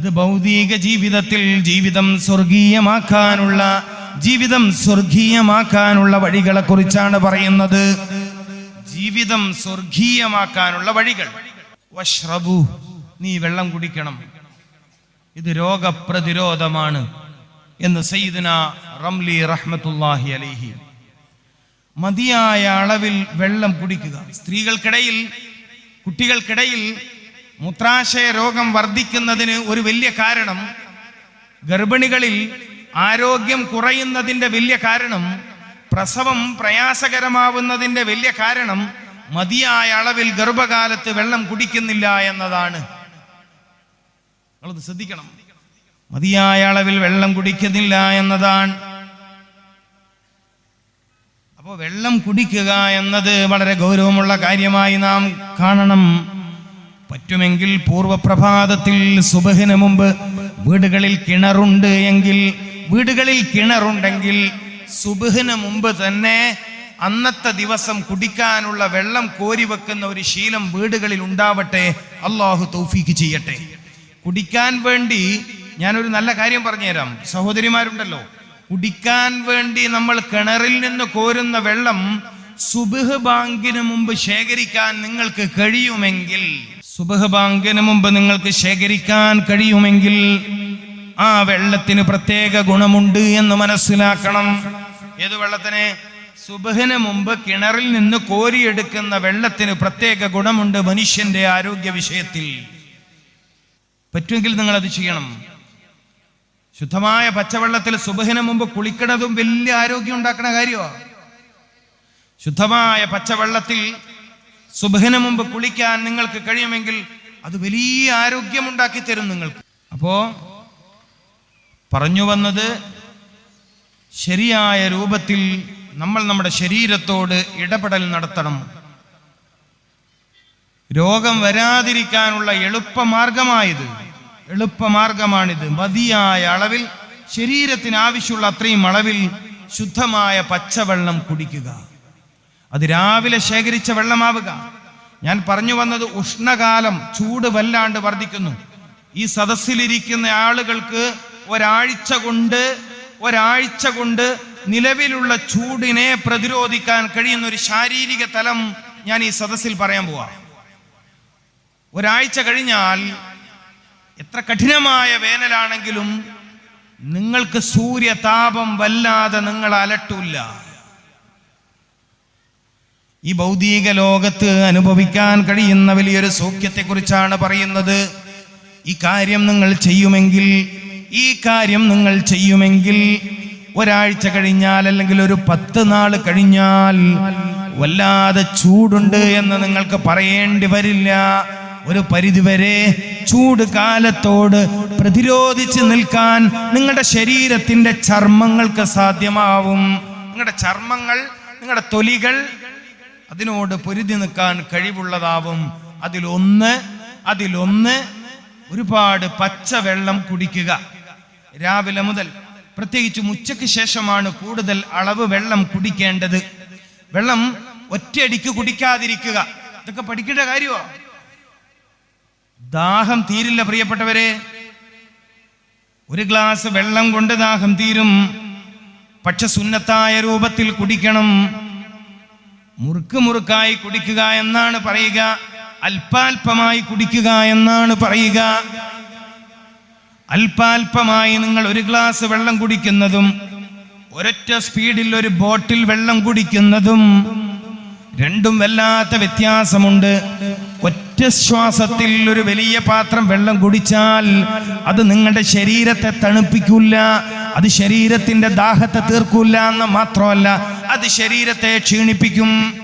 ഇത് ഭൗതിക ജീവിതത്തിൽ ജീവിതം സ്വർഗീയമാക്കാനുള്ള ജീവിതം സ്വർഗീയമാക്കാനുള്ള വഴികളെ കുറിച്ചാണ് പറയുന്നത്. ജീവിതം സ്വർഗീയമാക്കാനുള്ള വഴികൾ. വഷ്റബു നീ വെള്ളം കുടിക്കണം. ഇത് രോഗപ്രതിരോധമാണ് എന്ന് സയ്യിദന റംലി റഹ്മത്തുല്ലാഹി അലൈഹി. മതിയായ അളവിൽ വെള്ളം കുടിക്കുക. സ്ത്രീകൾക്കിടയിൽ കുട്ടികൾക്കിടയിൽ മൂത്രാശയ രോഗം വർദ്ധിക്കുന്നതിന് ഒരു വലിയ കാരണം ഗർഭിണികളിൽ ആരോഗ്യം കുറയുന്നതിന്റെ വലിയ കാരണം പ്രസവം പ്രയാസകരമാവുന്നതിന്റെ വലിയ കാരണം മതിയായ അളവിൽ ഗർഭകാലത്ത് വെള്ളം കുടിക്കുന്നില്ല എന്നതാണ്. നിങ്ങളത് ശ്രദ്ധിക്കണം. മതിയായ അളവിൽ വെള്ളം കുടിക്കുന്നില്ല എന്നതാണ്. അപ്പോൾ വെള്ളം കുടിക്കുക എന്നത് വളരെ ഗൗരവമുള്ള കാര്യമായി നാം കാണണം. പറ്റുമെങ്കിൽ പൂർവപ്രഭാതത്തിൽ സുബഹിന് മുമ്പ് വീടുകളിൽ കിണറുണ്ട് എങ്കിൽ വീടുകളിൽ കിണറുണ്ടെങ്കിൽ സുബഹിന് മുമ്പ് തന്നെ അന്നത്തെ ദിവസം കുടിക്കാനുള്ള വെള്ളം കോരി വെക്കുന്ന ഒരു ശീലം വീടുകളിൽ ഉണ്ടാവട്ടെ. അള്ളാഹു തൗഫീക്ക് ചെയ്യട്ടെ. കുടിക്കാൻ വേണ്ടി ഞാനൊരു നല്ല കാര്യം പറഞ്ഞുതരാം. സഹോദരിമാരുണ്ടല്ലോ. കുടിക്കാൻ വേണ്ടി നമ്മൾ കിണറിൽ നിന്ന് കോരുന്ന വെള്ളം സുബഹ് ബാങ്കിന് മുമ്പ് ശേഖരിക്കാൻ നിങ്ങൾക്ക് കഴിയുമെങ്കിൽ സുബഹ് ബാങ്കിന് മുമ്പ് നിങ്ങൾക്ക് ശേഖരിക്കാൻ കഴിയുമെങ്കിൽ ആ വെള്ളത്തിന് പ്രത്യേക ഗുണമുണ്ട് എന്ന് മനസ്സിലാക്കണം. ഏത് വെള്ളത്തിന്? സുബഹിന് മുമ്പ് കിണറിൽ നിന്ന് കോരിയെടുക്കുന്ന വെള്ളത്തിന് പ്രത്യേക ഗുണമുണ്ട് മനുഷ്യന്റെ ആരോഗ്യ വിഷയത്തിൽ. പറ്റുമെങ്കിൽ നിങ്ങൾ അത് ചെയ്യണം. ശുദ്ധമായ പച്ചവെള്ളത്തിൽ സുബഹിന് മുമ്പ് കുളിക്കണതും വലിയ ആരോഗ്യം ഉണ്ടാക്കണ കാര്യമാണ് ശുദ്ധമായ പച്ചവെള്ളത്തിൽ സുബഹിന് മുമ്പ് കുളിക്കാൻ നിങ്ങൾക്ക് കഴിയുമെങ്കിൽ അത് വലിയ ആരോഗ്യമുണ്ടാക്കി തരും നിങ്ങൾക്ക്. അപ്പോ പറഞ്ഞു വന്നത് ശരിയായ രൂപത്തിൽ നമ്മൾ നമ്മുടെ ശരീരത്തോട് ഇടപെടൽ നടത്തണം. രോഗം വരാതിരിക്കാനുള്ള എളുപ്പമാർഗമായത്. എളുപ്പമാർഗമാണിത്. മതിയായ അളവിൽ ശരീരത്തിന് ആവശ്യമുള്ള അത്രയും അളവിൽ ശുദ്ധമായ പച്ചവെള്ളം കുടിക്കുക. അത് രാവിലെ ശേഖരിച്ച വെള്ളമാവുക. ഞാൻ പറഞ്ഞു വന്നത് ഉഷ്ണകാലം ചൂട് വല്ലാണ്ട് വർദ്ധിക്കുന്നു. ഈ സദസ്സിലിരിക്കുന്ന ആളുകൾക്ക് ഒരാഴ്ച കൊണ്ട് ഒരാഴ്ച കൊണ്ട് നിലവിലുള്ള ചൂടിനെ പ്രതിരോധിക്കാൻ കഴിയുന്ന ഒരു ശാരീരിക തലം ഞാൻ ഈ സദസ്സിൽ പറയാൻ പോവാ. ഒരാഴ്ച കഴിഞ്ഞാൽ എത്ര കഠിനമായ വേനലാണെങ്കിലും നിങ്ങൾക്ക് സൂര്യതാപം വല്ലാതെ നിങ്ങൾ അലട്ടൂല്ല. ഈ ഭൗതിക ലോകത്ത് അനുഭവിക്കാൻ കഴിയുന്ന വലിയൊരു സൗഖ്യത്തെക്കുറിച്ചാണ് പറയുന്നത്. ഈ കാര്യം നിങ്ങൾ ചെയ്യുമെങ്കിൽ ഈ കാര്യം നിങ്ങൾ ചെയ്യുമെങ്കിൽ ഒരാഴ്ച കഴിഞ്ഞാൽ അല്ലെങ്കിൽ ഒരു പത്ത് നാൾ കഴിഞ്ഞാൽ വല്ലാതെ ചൂടുണ്ട് എന്ന് നിങ്ങൾക്ക് പറയേണ്ടി വരില്ല. ഒരു പരിധിവരെ ചൂട് കാലത്തോട് പ്രതിരോധിച്ച് നിൽക്കാൻ നിങ്ങളുടെ ശരീരത്തിന്റെ ചർമ്മങ്ങൾക്ക് സാധ്യമാവും. നിങ്ങളുടെ ചർമ്മങ്ങൾ നിങ്ങളുടെ തൊലികൾ അതിനോട് പൊരുതി നിൽക്കാൻ കഴിവുള്ളതാവും. അതിലൊന്ന് അതിലൊന്ന് ഒരുപാട് പച്ചവെള്ളം കുടിക്കുക. രാവിലെ മുതൽ പ്രത്യേകിച്ചും ഉച്ചയ്ക്ക് ശേഷമാണ് കൂടുതൽ അളവ് വെള്ളം കുടിക്കേണ്ടത്. വെള്ളം ഒറ്റയടിക്ക് കുടിക്കാതിരിക്കുക. ഇതൊക്കെ പഠിക്കേണ്ട കാര്യമോ ദാഹം തീരില്ല പ്രിയപ്പെട്ടവരെ. ഒരു ഗ്ലാസ് വെള്ളം കൊണ്ട് ദാഹം തീരും. പക്ഷെ സുന്നത്തായ രൂപത്തിൽ കുടിക്കണം. മുറുക്ക് മുറുക്കായി കുടിക്കുക എന്നാണ് പറയുക. അല്പാൽപമായി കുടിക്കുക എന്നാണ് പറയുക. അല്പാൽപമായി നിങ്ങൾ ഒരു ഗ്ലാസ് വെള്ളം കുടിക്കുന്നതും ഒരൊറ്റ സ്പീഡിൽ ഒരു ബോട്ടിൽ വെള്ളം കുടിക്കുന്നതും രണ്ടും വല്ലാത്ത വ്യത്യാസമുണ്ട്. ഒറ്റ ശ്വാസത്തിൽ ഒരു വലിയ പാത്രം വെള്ളം കുടിച്ചാൽ അത് നിങ്ങളുടെ ശരീരത്തെ തണുപ്പിക്കില്ല അത് ശരീരത്തിന്റെ ദാഹത്തെ തീർക്കില്ല എന്ന് മാത്രമല്ല അത് ശരീരത്തെ ക്ഷീണിപ്പിക്കും.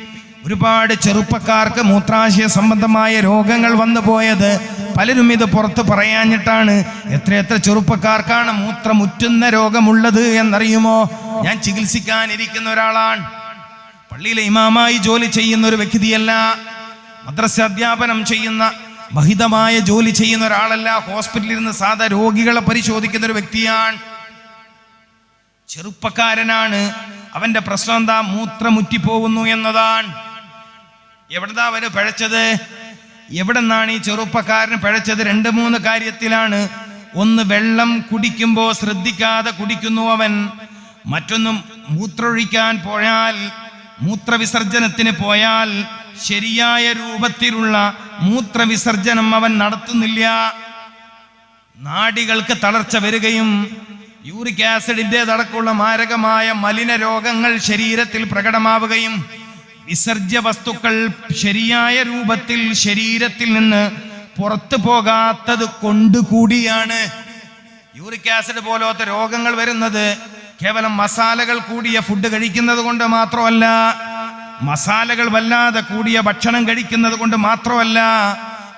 ഒരുപാട് ചെറുപ്പക്കാർക്ക് മൂത്രാശയ സംബന്ധമായ രോഗങ്ങൾ വന്നു പോയത് പലരും ഇത് പുറത്ത് പറയാഞ്ഞിട്ടാണ്. എത്രയെത്ര ചെറുപ്പക്കാർക്കാണ് മൂത്രമുറ്റുന്ന രോഗമുള്ളത് എന്നറിയുമോ? ഞാൻ ചികിത്സിക്കാനിരിക്കുന്ന ഒരാളാണ്. പള്ളിയിലെ ഇമാമായി ജോലി ചെയ്യുന്ന ഒരു വ്യക്തിയല്ല. മദ്രസ അധ്യാപനം ചെയ്യുന്ന മഹിതമായ ജോലി ചെയ്യുന്ന ഒരാളല്ല. ഹോസ്പിറ്റലിൽ ഇരുന്ന് സാധാ രോഗികളെ പരിശോധിക്കുന്ന ഒരു വ്യക്തിയാണ്. ചെറുപ്പക്കാരനാണ്. അവന്റെ പ്രശ്നം എന്താ? മൂത്രമുറ്റിപ്പോകുന്നു എന്നതാണ്. എവിടുന്നാ അവന് പിഴച്ചത്? എവിടെ നിന്നാണ് ഈ ചെറുപ്പക്കാരന് പിഴച്ചത്? രണ്ട് മൂന്ന് കാര്യത്തിലാണ്. ഒന്ന് വെള്ളം കുടിക്കുമ്പോൾ ശ്രദ്ധിക്കാതെ കുടിക്കുന്നു അവൻ. മറ്റൊന്നും മൂത്രൊഴിക്കാൻ പോയാൽ മൂത്രവിസർജനത്തിന് പോയാൽ ശരിയായ രൂപത്തിലുള്ള മൂത്രവിസർജനം അവൻ നടത്തുന്നില്ല. നാടികൾക്ക് തളർച്ച വരികയും യൂറിക് ആസിഡിന്റെതടക്കമുള്ള മാരകമായ മലിന രോഗങ്ങൾ ശരീരത്തിൽ പ്രകടമാവുകയും വിസർജ്യ വസ്തുക്കൾ ശരിയായ രൂപത്തിൽ ശരീരത്തിൽ നിന്ന് പുറത്തു പോകാത്തത് കൊണ്ടുകൂടിയാണ്. യൂറിക് ആസിഡ് പോലത്തെ രോഗങ്ങൾ വരുന്നത് കേവലം മസാലകൾ കൂടിയ ഫുഡ് കഴിക്കുന്നത് കൊണ്ട് മാത്രമല്ല മസാലകൾ വല്ലാതെ കൂടിയ ഭക്ഷണം കഴിക്കുന്നത് കൊണ്ട് മാത്രമല്ല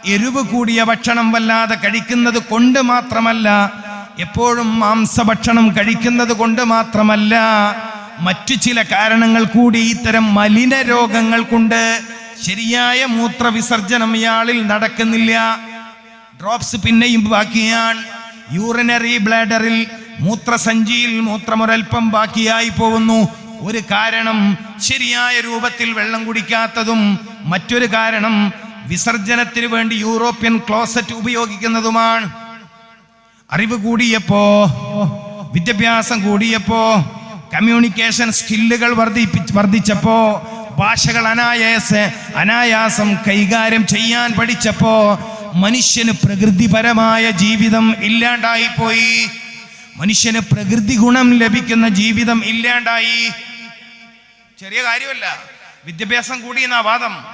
എരിവ് കൂടിയ ഭക്ഷണം വല്ലാതെ കഴിക്കുന്നത് കൊണ്ട് മാത്രമല്ല എപ്പോഴും മാംസഭക്ഷണം കഴിക്കുന്നത് കൊണ്ട് മാത്രമല്ല മറ്റു ചില കാരണങ്ങൾ കൂടി ഇത്തരം മലിന രോഗങ്ങൾ കൊണ്ട് ശരിയായ മൂത്രവിസർജനം ഇയാളിൽ നടക്കുന്നില്ല. ഡ്രോപ്സ് പിന്നെയും ബാക്കിയാണ്. യൂറിനറി ബ്ലാഡറിൽ മൂത്രസഞ്ചിയിൽ മൂത്രമൊരൽപ്പം ബാക്കിയായി പോകുന്നു. ഒരു കാരണം ശരിയായ രൂപത്തിൽ വെള്ളം കുടിക്കാത്തതും മറ്റൊരു കാരണം വിസർജനത്തിന് വേണ്ടി യൂറോപ്യൻ ക്ലോസറ്റ് ഉപയോഗിക്കുന്നതുമാണ്. അറിവ് കൂടിയപ്പോ വിദ്യാഭ്യാസം കൂടിയപ്പോ കമ്മ്യൂണിക്കേഷൻ സ്കില്ലുകൾ വർദ്ധിപ്പി വർദ്ധിച്ചപ്പോ ഭാഷകൾ അനായാസ അനായാസം കൈകാര്യം ചെയ്യാൻ പഠിച്ചപ്പോ മനുഷ്യന് പ്രകൃതിപരമായ ജീവിതം ഇല്ലാണ്ടായിപ്പോയി. മനുഷ്യന് പ്രകൃതി ഗുണം ലഭിക്കുന്ന ജീവിതം ഇല്ലാണ്ടായി. ചെറിയ കാര്യമല്ല. വിദ്യാഭ്യാസം കൂടിയെന്ന വാദം.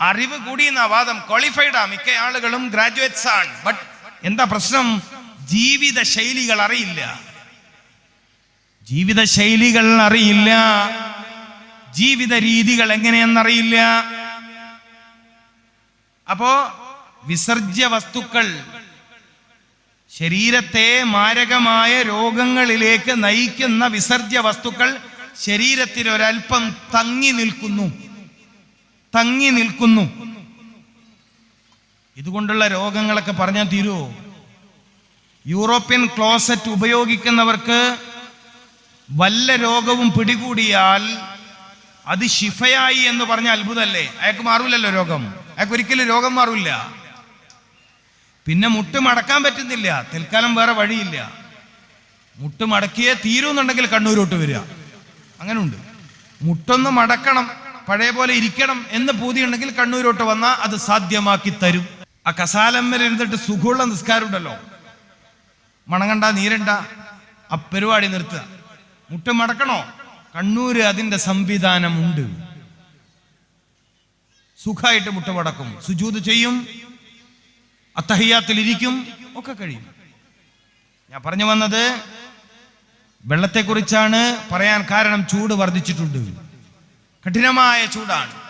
അറിവ് കൂടിയെന്ന വാദം. ക്വാളിഫൈഡാ മിക്ക ആളുകളും ഗ്രാജുവേറ്റ്സ് ആണ്. ബട്ട് എന്താ പ്രശ്നം? ജീവിത ശൈലികൾ അറിയില്ല. ജീവിത ശൈലികൾ അറിയില്ല. ജീവിത രീതികൾ എങ്ങനെയെന്നറിയില്ല അപ്പോ വിസർജ്യ വസ്തുക്കൾ ശരീരത്തെ മാരകമായ രോഗങ്ങളിലേക്ക് നയിക്കുന്ന വിസർജ്യ വസ്തുക്കൾ ശരീരത്തിൽ ഒരൽപ്പം തങ്ങി നിൽക്കുന്നു. തങ്ങി നിൽക്കുന്നു. ഇതുകൊണ്ടുള്ള രോഗങ്ങളൊക്കെ പറഞ്ഞാൽ തീരുമോ യൂറോപ്യൻ ക്ലോസറ്റ് ഉപയോഗിക്കുന്നവർക്ക് വല്ല രോഗവും പിടികൂടിയാൽ അത് ശിഫയായി എന്ന് പറഞ്ഞ അത്ഭുതമല്ലേ? അയാൾക്ക് മാറൂലല്ലോ രോഗം. അയാൾക്ക് ഒരിക്കലും രോഗം മാറില്ല. പിന്നെ മുട്ട് മടക്കാൻ പറ്റുന്നില്ല. തൽക്കാലം വേറെ വഴിയില്ല. മുട്ട് മടക്കിയേ തീരുന്നുണ്ടെങ്കിൽ കണ്ണൂരോട്ട് വരിക. അങ്ങനെ ഉണ്ട് മുട്ടൊന്ന് മടക്കണം പഴയ പോലെ ഇരിക്കണം എന്ന് പൂതിയുണ്ടെങ്കിൽ കണ്ണൂരോട്ട് വന്നാൽ അത് സാധ്യമാക്കി തരും. ആ കസാലമ്മൽ ഇരുന്നിട്ട് സുഖമുള്ള നിസ്കാരം ഉണ്ടല്ലോ മണങ്ങണ്ട നീരണ്ട. ആ പരിപാടി നിർത്തുക. മുട്ട് മടക്കണോ കണ്ണൂര് അതിന്റെ സംവിധാനമുണ്ട്. സുഖമായിട്ട് മുട്ട മടക്കും സുജൂത് ചെയ്യും. അത്തഹിയാത്തിൽ ഇരിക്കും ഒക്കെ കഴിയും. ഞാൻ പറഞ്ഞു വന്നത് വെള്ളത്തെക്കുറിച്ചാണ് പറയാൻ കാരണം ചൂട് വർദ്ധിച്ചിട്ടുണ്ട്. കഠിനമായ ചൂടാണ്.